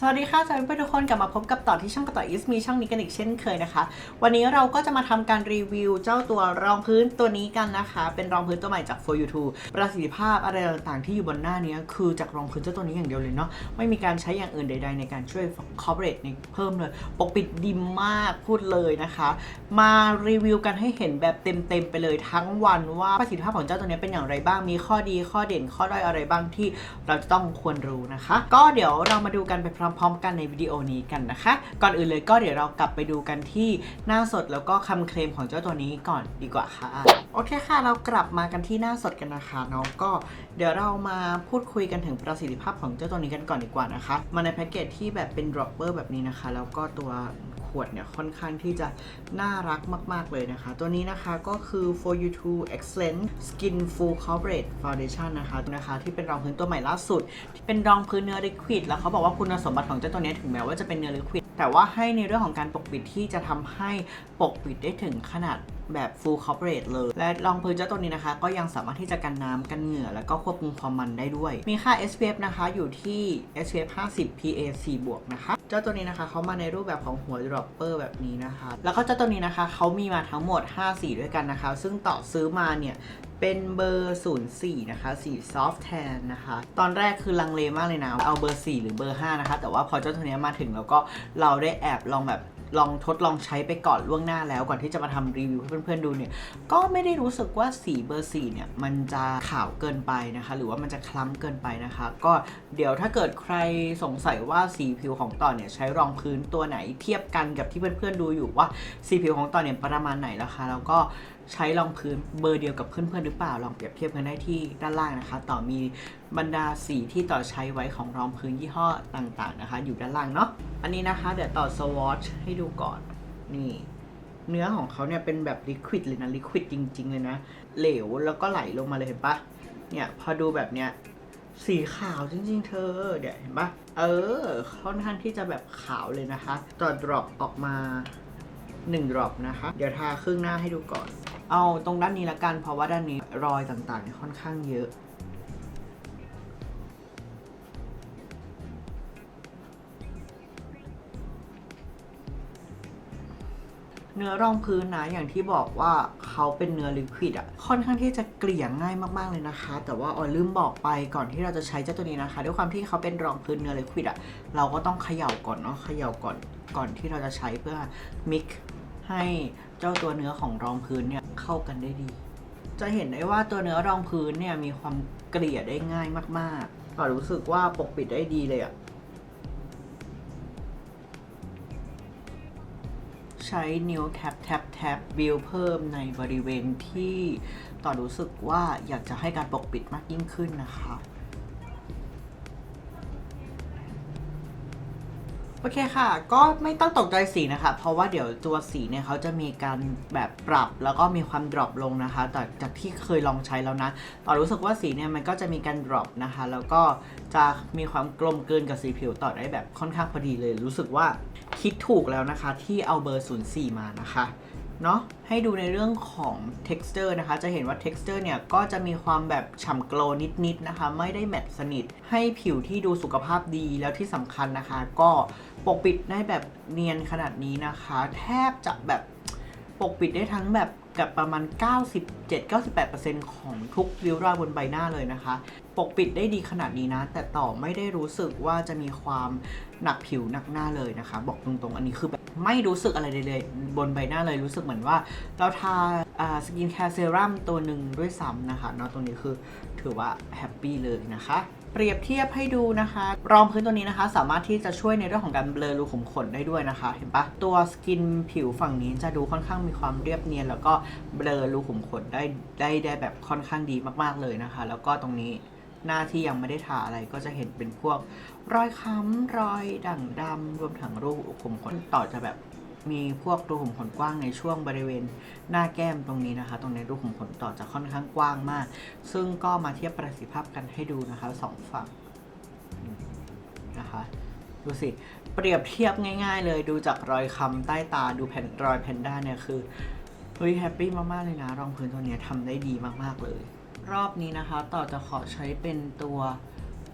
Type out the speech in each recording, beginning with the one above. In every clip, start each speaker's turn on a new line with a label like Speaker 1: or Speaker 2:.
Speaker 1: สวัสดีค่ะสวัสดีเพื่อนทุกคนกลับมาพบกับต่อที่ช่องกระต่ออิสมีช่องนี้กันอีกเช่นเคยนะคะ วันนี้เราก็จะมาทำการรีวิวเจ้าตัวรองพื้นตัวนี้กันนะคะ เป็นรองพื้นตัวใหม่จาก for you to ประสิทธิภาพอะไรต่างๆที่อยู่บนหน้านี้คือจากรองพื้นเจ้าตัวนี้อย่างเดียวเลยเนาะไม่มีการใช้อย่างอื่นใด ๆ ในการช่วย coverage ในเพิ่มเลยปกปิดดีมากพูดเลยนะคะ มารีวิวกันให้เห็นแบบเต็มๆไปเลยทั้งวันว่าประสิทธิภาพของเจ้าตัวนี้เป็นอย่างไรบ้างมีข้อดีข้อเด่นข้อด้อยอะไรบ้างที่เราจะต้องควรรู้นะคะ ก็เดี๋ยวเรามาดูกันไปพร้อมๆกันในวิดีโอนี้กันนะคะ ก่อนอื่นเลยก็เดี๋ยวเรากลับไปดูกันที่หน้าสดแล้วก็คำเคลมของเจ้าตัวนี้ก่อนดีกว่าค่ะ โอเคค่ะ เรากลับมากันที่หน้าสดกันนะคะเนาะก็เดี๋ยวเรามาพูดคุยกันถึงประสิทธิภาพของเจ้าตัวนี้กันก่อนดีกว่านะคะ มาในแพ็กเกจที่แบบเป็นดรอปเปอร์แบบนี้นะคะ แล้วก็ตัว ขวดเนี่ยค่อนข้างที่จะน่ารักมาก ๆ เลยนะคะ ตัวนี้นะคะก็คือ for you to excellent skin full coverage foundation นะคะนะคะ ที่เป็นรองพื้นตัวใหม่ล่าสุดที่เป็นรองพื้นเนื้อลิควิดแล้วเขาบอกว่าคุณสมบัติของเจ้าตัวนี้ถึงแม้ว่าจะเป็นเนื้อลิควิดแต่ว่าให้ในเรื่องของการปกปิดที่จะทำให้ปกปิดได้ถึงขนาด แบบ full coverage เลย และรองพื้นเจ้าตัวนี้นะคะ ก็ยังสามารถที่จะกันน้ำกันเหงื่อ แล้วก็ควบคุมความมันได้ด้วย มีค่า SPF นะคะอยู่ที่ SPF 50 PA 4บวกนะคะเจ้าตัวนี้นะคะเขามาในรูปแบบของหัว dropper แบบนี้นะคะ แล้วก็เจ้าตัวนี้นะคะเขามีมาทั้งหมด 5 สีด้วยกันนะคะ ซึ่งต่อซื้อมาเนี่ยเป็นเบอร์ 04 นะคะ สี soft tan นะคะ ตอนแรกคือลังเลมากเลยนะ เอาเบอร์ 4 หรือเบอร์ 5 นะคะ แต่ว่าพอเจ้าตัวเนี้ยมาถึงแล้วก็เราได้แอบลองแบบ ลองทดลองใช้ไปก่อนล่วงหน้าแล้วก่อนที่จะมาทำรีวิวให้เพื่อนๆดูเนี่ย ก็ไม่ได้รู้สึกว่าสีเบอร์4เนี่ยมันจะขาวเกินไปนะคะ หรือว่ามันจะคล้ำเกินไปนะคะ ก็เดี๋ยวถ้าเกิดใครสงสัยว่าสีผิวของต่อเนี่ยใช้รองพื้นตัวไหนเทียบกันกับที่เพื่อนๆดูอยู่ว่าสีผิวของต่อเนี่ยประมาณไหนราคาแล้วก็ ใช้รองพื้นเบอร์เดียวกับเพื่อนๆหรือเปล่าลองเปรียบเทียบกันได้ที่ด้านล่างนะคะ ต่อมีบรรดาสีที่ต่อใช้ไว้ของรองพื้นยี่ห้อต่างๆนะคะ อยู่ด้านล่างเนาะอันนี้นะคะเดี๋ยวต่อสวอชให้ดูก่อนนี่เนื้อของเขาเนี่ยเป็นแบบลิควิดเลยนะลิควิดจริง ๆ เลยนะ เหลวแล้วก็ไหลลงมาเลยเห็นปะเนี่ยพอดูแบบเนี้ยสีขาวจริง ๆ เธอเดี๋ยวเห็นปะเออค่อนข้างที่จะแบบขาวเลยนะคะ ต่อดรอปออกมา1ดรอปนะคะ เดี๋ยวทาครึ่งหน้าให้ดูก่อน เอาตรงด้านนี้ละกัน เพราะว่าด้านนี้รอยต่างๆเนี่ยค่อนข้างเยอะ เนื้อรองพื้นนะอย่างที่บอกว่าเขาเป็นเนื้อลิควิดอะค่อนข้างที่จะเกลี่ยง่ายมากๆเลยนะคะ แต่ว่าออยลืมบอกไปก่อนที่เราจะใช้เจ้าตัวนี้นะคะ ด้วยความที่เขาเป็นรองพื้นเนื้อลิควิดอะเราก็ต้องเขย่าก่อนเนาะเขย่าก่อนก่อนที่เราจะใช้เพื่อมิกให้เจ้าตัวเนื้อของรองพื้นเนี่ย เข้ากันได้ดี จะเห็นได้ว่าตัวเนื้อรองพื้นเนี่ยมีความเกลี่ยได้ง่ายมากๆก็รู้สึกว่าปกปิดได้ดีเลยอะใช้นิ้วแท็บแท็บแท็บบิลเพิ่มในบริเวณที่ต่อรู้สึกว่าอยากจะให้การปกปิดมากยิ่งขึ้นนะคะ โอเคค่ะ ก็ไม่ต้องตกใจสีนะคะ เพราะว่าเดี๋ยวตัวสีเนี่ยเขาจะมีการแบบปรับแล้วก็มีความดรอปลงนะคะ แต่จากที่เคยลองใช้แล้วนะต่อรู้สึกว่าสีเนี่ยมันก็จะมีการดรอปนะคะ แล้วก็จะมีความกลมกลืนกับสีผิวต่อได้แบบค่อนข้างพอดีเลย รู้สึกว่าคิดถูกแล้วนะคะ ที่เอาเบอร์ 04 มานะคะ เนาะให้ดูในเรื่องของ texture นะคะ จะเห็นว่า texture เนี่ย ก็จะมีความแบบฉ่ำโกลนิดๆนะคะ ไม่ได้แมตต์สนิท ให้ผิวที่ดูสุขภาพดีแล้วที่สำคัญนะคะ ก็ปกปิดได้แบบเนียนขนาดนี้นะคะ แทบจะแบบปกปิดได้ทั้งแบบกับประมาณ 97-98%ของทุกริ้วรอยบนใบหน้าเลยนะคะ ปกปิดได้ดีขนาดนี้นะ แต่ต่อไม่ได้รู้สึกว่าจะมีความหนักผิวหนักหน้าเลยนะคะ บอกตรงๆ อันนี้คือแบบไม่รู้สึกอะไรเลยบนใบหน้าเลยรู้สึกเหมือนว่า เราทาสกินแคร์เซรั่มตัวหนึ่งด้วยซ้ำนะคะเนาะตรงนี้คือถือว่าแฮปปี้เลยนะคะเปรียบเทียบให้ดูนะคะ รองพื้นตัวนี้นะคะ สามารถที่จะช่วยในเรื่องของการเบลอรูขุมขนได้ด้วยนะคะ เห็นปะตัวสกินผิวฝั่งนี้จะดูค่อนข้างมีความเรียบเนียน แล้วก็เบลอรูขุมขนได้ได้ได้แบบค่อนข้างดีมากๆเลยนะคะ แล้วก็ตรงนี้ หน้าที่ยังไม่ได้ทาอะไรก็จะเห็นเป็นพวกรอยค้ำรอยด่างดำรวมถึงรูขุมขนต่อจะแบบมีพวกรูขุมขนกว้างในช่วงบริเวณหน้าแก้มตรงนี้นะคะ ตรงนี้รูขุมขนต่อจะค่อนข้างกว้างมาก ซึ่งก็มาเทียบประสิทธิภาพกันให้ดูนะคะสองฝั่งนะคะดูสิเปรียบเทียบง่าย ๆ เลยดูจากรอยคำใต้ตาดูแผ่นรอยแพนด้าเนี่ยคือเฮ้ยแฮปปี้มากๆเลยนะรองพื้นตัวเนี้ยทำได้ดีมากๆเลย รอบนี้นะคะ ต่อจะขอใช้เป็นตัว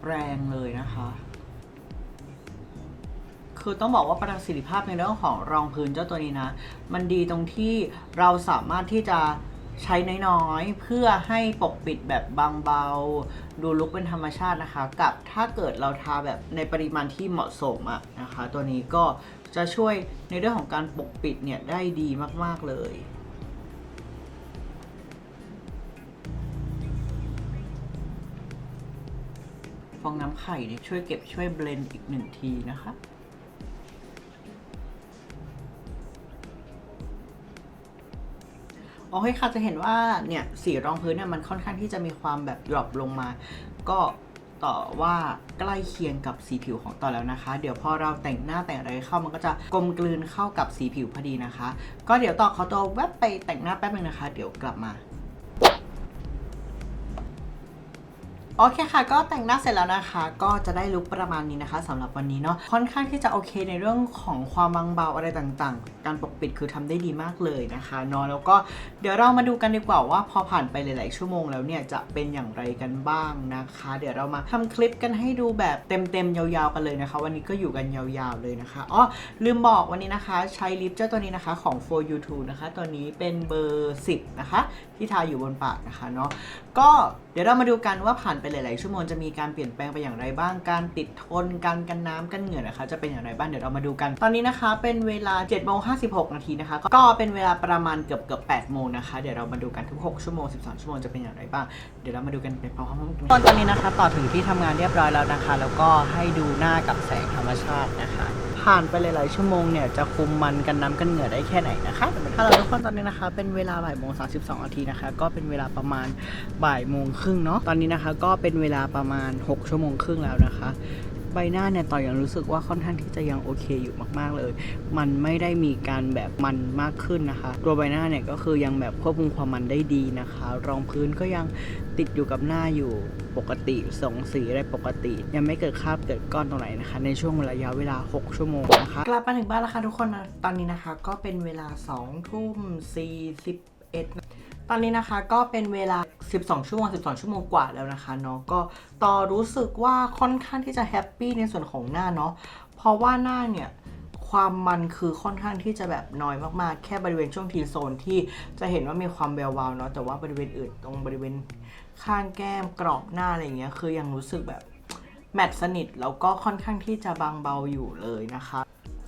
Speaker 1: แปรงเลยนะคะ คือต้องบอกว่าประสิทธิภาพในเรื่องของรองพื้นเจ้าตัวนี้นะ มันดีตรงที่เราสามารถที่จะใช้น้อยๆ เพื่อให้ปกปิดแบบบางเบา ดูลุกเป็นธรรมชาตินะคะ กับถ้าเกิดเราทาแบบในปริมาณที่เหมาะสมอะนะคะ ตัวนี้ก็จะช่วยในเรื่องของการปกปิดเนี่ยได้ดีมากๆเลย ฟองน้ำไข่เนี่ยช่วยเก็บช่วยเบลนด์อีกหนึ่งทีนะคะโอเคค่ะจะเห็นว่าเนี่ยสีรองพื้นเนี่ยมันค่อนข้างที่จะมีความแบบดรอปลงมา ก็ต่อว่าใกล้เคียงกับสีผิวของต่อแล้วนะคะ เดี๋ยวพอเราแต่งหน้าแต่งอะไรเข้ามันก็จะกลมกลืนเข้ากับสีผิวพอดีนะคะ ก็เดี๋ยวต่อขอตัวแวบไปแต่งหน้าแป๊บนึงนะคะ เดี๋ยวกลับมา โอเคค่ะ ก็แต่งหน้าเสร็จแล้วนะคะ ก็จะได้ลุคประมาณนี้นะคะสำหรับวันนี้เนาะค่อนข้างที่จะโอเคในเรื่องของความบางเบาอะไรต่างๆ การปกปิดคือทำได้ดีมากเลยนะคะเนาะแล้วก็เดี๋ยวเรามาดูกันดีกว่าว่าพอผ่านไปหลาย ๆ ชั่วโมงแล้วเนี่ยจะเป็นอย่างไรกันบ้างนะคะ เดี๋ยวเรามาทำคลิปกันให้ดูแบบเต็มๆยาวๆกันเลยนะคะ วันนี้ก็อยู่กันยาวๆเลยนะคะอ๋อลืมบอกวันนี้นะคะ ใช้ลิปเจ้าตัวนี้นะคะของ for you too นะคะตัวนี้เป็นเบอร์ 10 นะคะ ที่ทาอยู่บนปากนะคะเนาะก็เดี๋ยวเรามาดูกันว่าผ่านไปหลาย ๆ ชั่วโมงจะมีการเปลี่ยนแปลงไปอย่างไรบ้าง การติดทน การกันน้ำกันเหงื่อนะคะ จะเป็นอย่างไรบ้าง เดี๋ยวเรามาดูกัน ตอนนี้นะคะเป็นเวลา7โมง56นาทีนะคะ ก็เป็นเวลาประมาณเกือบเกือบ8โมงนะคะ เดี๋ยวเรามาดูกันทุก 6 ชั่วโมง 12 ชั่วโมงจะเป็นอย่างไรบ้าง เดี๋ยวเรามาดูกันไปพร้อมๆกันตอนนี้นะคะ ต่อถึงที่ทำงานเรียบร้อยแล้วนะคะ แล้วก็ให้ดูหน้ากับแสงธรรมชาตินะคะ ผ่านไปหลายๆชั่วโมงเนี่ยจะคุมมันกันน้ำกันเหงื่อได้แค่ไหนนะคะถ้าเราทุกคนตอนนี้นะคะ เป็นเวลาบ่ายโมง32นาทีนะคะ ก็เป็นเวลาประมาณบ่ายโมงครึ่งเนาะตอนนี้นะคะ ก็เป็นเวลาประมาณ 6 ชั่วโมงครึ่งแล้วนะคะใบหน้าเนี่ยต่อยังรู้สึกว่าค่อนข้างที่จะยังโอเคอยู่มากๆเลย มันไม่ได้มีการแบบมันมากขึ้นนะคะ ตัวใบหน้าเนี่ยก็คือยังแบบควบคุมความมันได้ดีนะคะ รองพื้นก็ยัง ติดอยู่กับหน้าอยู่ปกติสองสีอะไรปกติ ยังไม่เกิดคราบเกิดก้อนตรงไหนนะคะ ในช่วงระยะเวลา 6 ชั่วโมงนะคะกลับมาถึงบ้านแล้วค่ะทุกคนนะตอนนี้นะคะ ก็เป็นเวลา2ทุ่ม41ตอนนี้นะคะก็เป็นเวลา 12 ชั่วโมง 12 ชั่วโมงกว่าแล้วนะคะเนาะก็ต่อรู้สึกว่าค่อนข้างที่จะแฮปปี้ในส่วนของหน้าเนาะเพราะว่าหน้าเนี่ยความมันคือค่อนข้างที่จะแบบน้อยมากๆ แค่บริเวณช่วงทีโซนที่จะเห็นว่ามีความแวววาวเนาะแต่ว่าบริเวณอื่นตรงบริเวณ ข้างแก้มกรอบหน้าอะไรเงี้ยคือยังรู้สึกแบบแมตต์สนิทแล้วก็ค่อนข้างที่จะบางเบาอยู่เลยนะคะ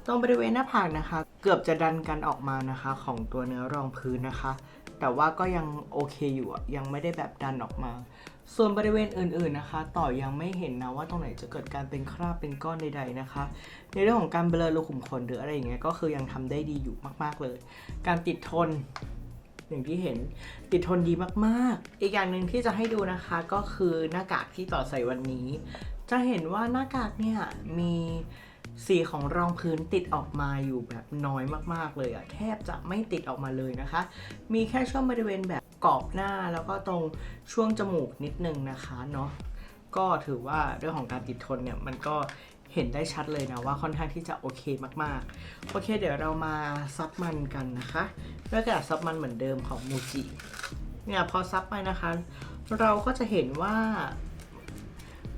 Speaker 1: ตรงบริเวณหน้าผากนะคะ เกือบจะดันกันออกมานะคะ ของตัวเนื้อรองพื้นนะคะ แต่ว่าก็ยังโอเคอยู่ยังไม่ได้แบบดันออกมา ส่วนบริเวณอื่นๆนะคะ ต่อยังไม่เห็นนะว่าตรงไหนจะเกิดการเป็นคราบเป็นก้อนใดๆนะคะ ในเรื่องของการเบลอรูขุมขนหรืออะไรอย่างเงี้ยก็คือยังทำได้ดีอยู่มากๆเลย การติดทน อย่างที่เห็นติดทนดีมากๆ อีกอย่างหนึ่งที่จะให้ดูนะคะก็คือหน้ากากที่ต่อใส่วันนี้ จะเห็นว่าหน้ากากเนี่ยมีสีของรองพื้นติดออกมาอยู่แบบน้อยมากๆเลยอะแทบจะไม่ติดออกมาเลยนะคะ มีแค่ช่วงบริเวณแบบกรอบหน้าแล้วก็ตรงช่วงจมูกนิดนึงนะคะเนาะก็ถือว่าเรื่องของการติดทนเนี่ยมันก็ เห็นได้ชัดเลยนะว่าค่อนข้างที่จะโอเคมากๆ โอเค เดี๋ยวเรามาซับมันกันนะคะด้วยกระดาษซับมันเหมือนเดิมของมูจิเนี่ยพอซับไปนะคะ เราก็จะเห็นว่า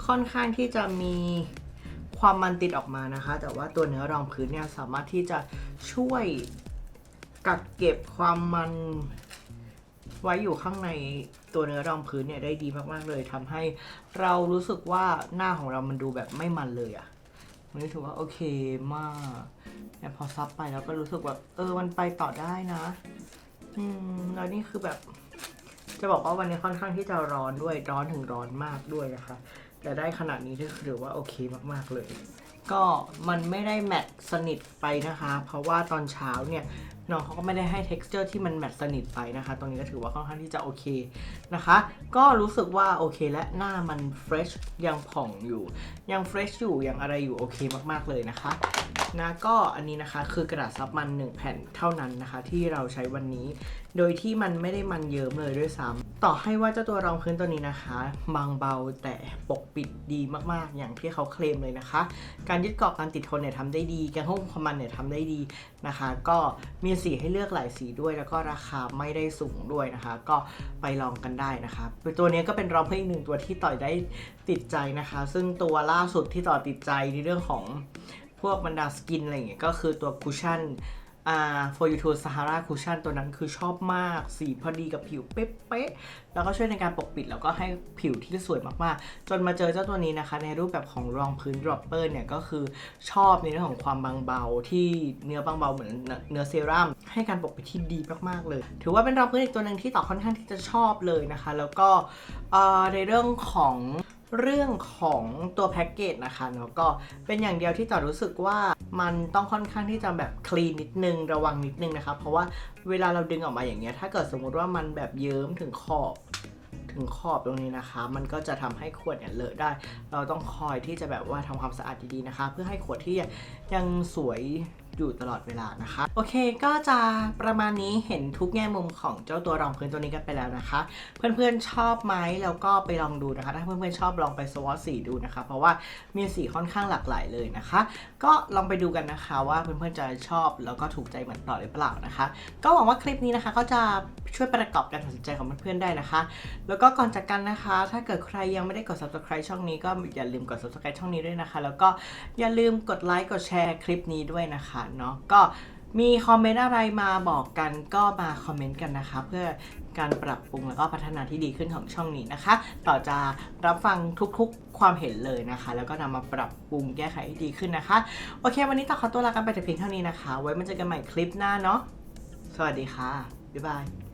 Speaker 1: ค่อนข้างที่จะมีความมันติดออกมานะคะ แต่ว่าตัวเนื้อรองพื้นเนี่ยสามารถที่จะช่วยกักเก็บความมันไว้อยู่ข้างในตัวเนื้อรองพื้นเนี่ยได้ดีมากๆเลยทำให้เรารู้สึกว่าหน้าของเรามันดูแบบไม่มันเลยอะ มันรู้สึกว่าโอเคมากแต่พอซับไปแล้วก็รู้สึกแบบเออมันไปต่อได้นะ อืมแล้วนี่คือแบบ จะบอกว่าวันนี้ค่อนข้างที่จะร้อนด้วยร้อนถึงร้อนมากด้วยนะคะ แต่ได้ขนาดนี้ถือว่าโอเคมากๆเลย ก็มันไม่ได้แมทสนิทไปนะคะ เพราะว่าตอนเช้าเนี่ย น้องเขาก็ไม่ได้ให้ texture ที่มันแมทสนิทไปนะคะ ตรงนี้ก็ถือว่าค่อนข้างที่จะโอเคนะคะ ก็รู้สึกว่าโอเคและหน้ามัน fresh ยังผ่องอยู่ ยัง fresh อยู่ยังอะไรอยู่โอเคมากๆเลยนะคะนะก็อันนี้นะคะคือกระดาษซับมัน 1 แผ่นเท่านั้นนะคะ ที่เราใช้วันนี้ โดยที่มันไม่ได้มันเยิ้มเลยด้วยซ้ำต่อให้ว่าเจ้าตัวรองพื้นตัวนี้นะคะบางเบาแต่ปกปิดดีมากๆ อย่างที่เขาเคลมเลยนะคะ การยึดเกาะการติดทนเนี่ยทำได้ดี การควบคุมความมันเนี่ยทำได้ดีนะคะ ก็มีสีให้เลือกหลายสีด้วย แล้วก็ราคาไม่ได้สูงด้วยนะคะ ก็ไปลองกันได้นะคะตัวนี้ก็เป็นรองพื้นอีกหนึ่งตัวที่ต่อยได้ติดใจนะคะ ซึ่งตัวล่าสุดที่ต่อติดใจในเรื่องของพวกบรรดาสกินอะไรอย่างเงี้ยก็คือตัวคุชชั่น อ่า for you to Sahara cushion ตัวนั้นคือชอบมาก สีพอดีกับผิวเป๊ะๆ แล้วก็ช่วยในการปกปิดแล้วก็ให้ผิวที่สวยมากๆ จนมาเจอเจ้าตัวนี้นะคะ ในรูปแบบของรองพื้น dropper เนี่ย ก็คือชอบในเรื่องของความบางเบาที่เนื้อบางเบาเหมือนเนื้อเซรั่มให้การปกปิดที่ดีมากๆเลย ถือว่าเป็นรองพื้นอีกตัวหนึ่งที่ต่อค่อนข้างที่จะชอบเลยนะคะ แล้วก็ในเรื่องของ เรื่องของตัวแพ็กเกจนะคะเนาะก็เป็นอย่างเดียวที่ต่อรู้สึกว่ามันต้องค่อนข้างที่จะแบบคลีนนิดนึงระวังนิดนึงนะคะเพราะว่าเวลาเราดึงออกมาอย่างเงี้ยถ้าเกิดสมมุติว่ามันแบบเยิ้มถึงขอบถึงขอบตรงนี้นะคะ มันก็จะทำให้ขวดเนี่ยเลอะได้ เราต้องคอยที่จะแบบว่าทำความสะอาดดีๆนะคะ เพื่อให้ขวดที่ยังสวย อยู่ตลอดเวลานะคะ โอเคก็จะประมาณนี้เห็นทุกแง่มุมของเจ้าตัวรองพื้นตัวนี้กันไปแล้วนะคะ เพื่อนๆชอบไหมแล้วก็ไปลองดูนะคะ ถ้าเพื่อนๆชอบลองไปสวอตสีดูนะคะ เพราะว่ามีสีค่อนข้างหลากหลายเลยนะคะ ก็ลองไปดูกันนะคะว่าเพื่อนๆจะชอบแล้วก็ถูกใจเหมือนต่อหรือเปล่านะคะ ก็หวังว่าคลิปนี้นะคะก็จะช่วยประกอบการตัดสินใจของเพื่อนๆได้นะคะ แล้วก็ก่อนจากกันนะคะ ถ้าเกิดใครยังไม่ได้กด subscribe ช่องนี้ก็อย่าลืมกด subscribe ช่องนี้ด้วยนะคะ แล้วก็อย่าลืมกดไลค์กดแชร์คลิปนี้ด้วยนะคะเนาะก็มีคอมเมนต์อะไรมาบอกกันก็มาคอมเมนต์กันนะคะ เพื่อการปรับปรุงแล้วก็พัฒนาที่ดีขึ้นของช่องนี้นะคะ ต่อจะรับฟังทุกๆความเห็นเลยนะคะ แล้วก็นำมาปรับปรุงแก้ไขให้ดีขึ้นนะคะ โอเค วันนี้ต่อขอตัวลากันไปแต่เพียงเท่านี้นะคะ ไว้มาเจอกันใหม่คลิปหน้าเนาะสวัสดีค่ะบ๊ายบาย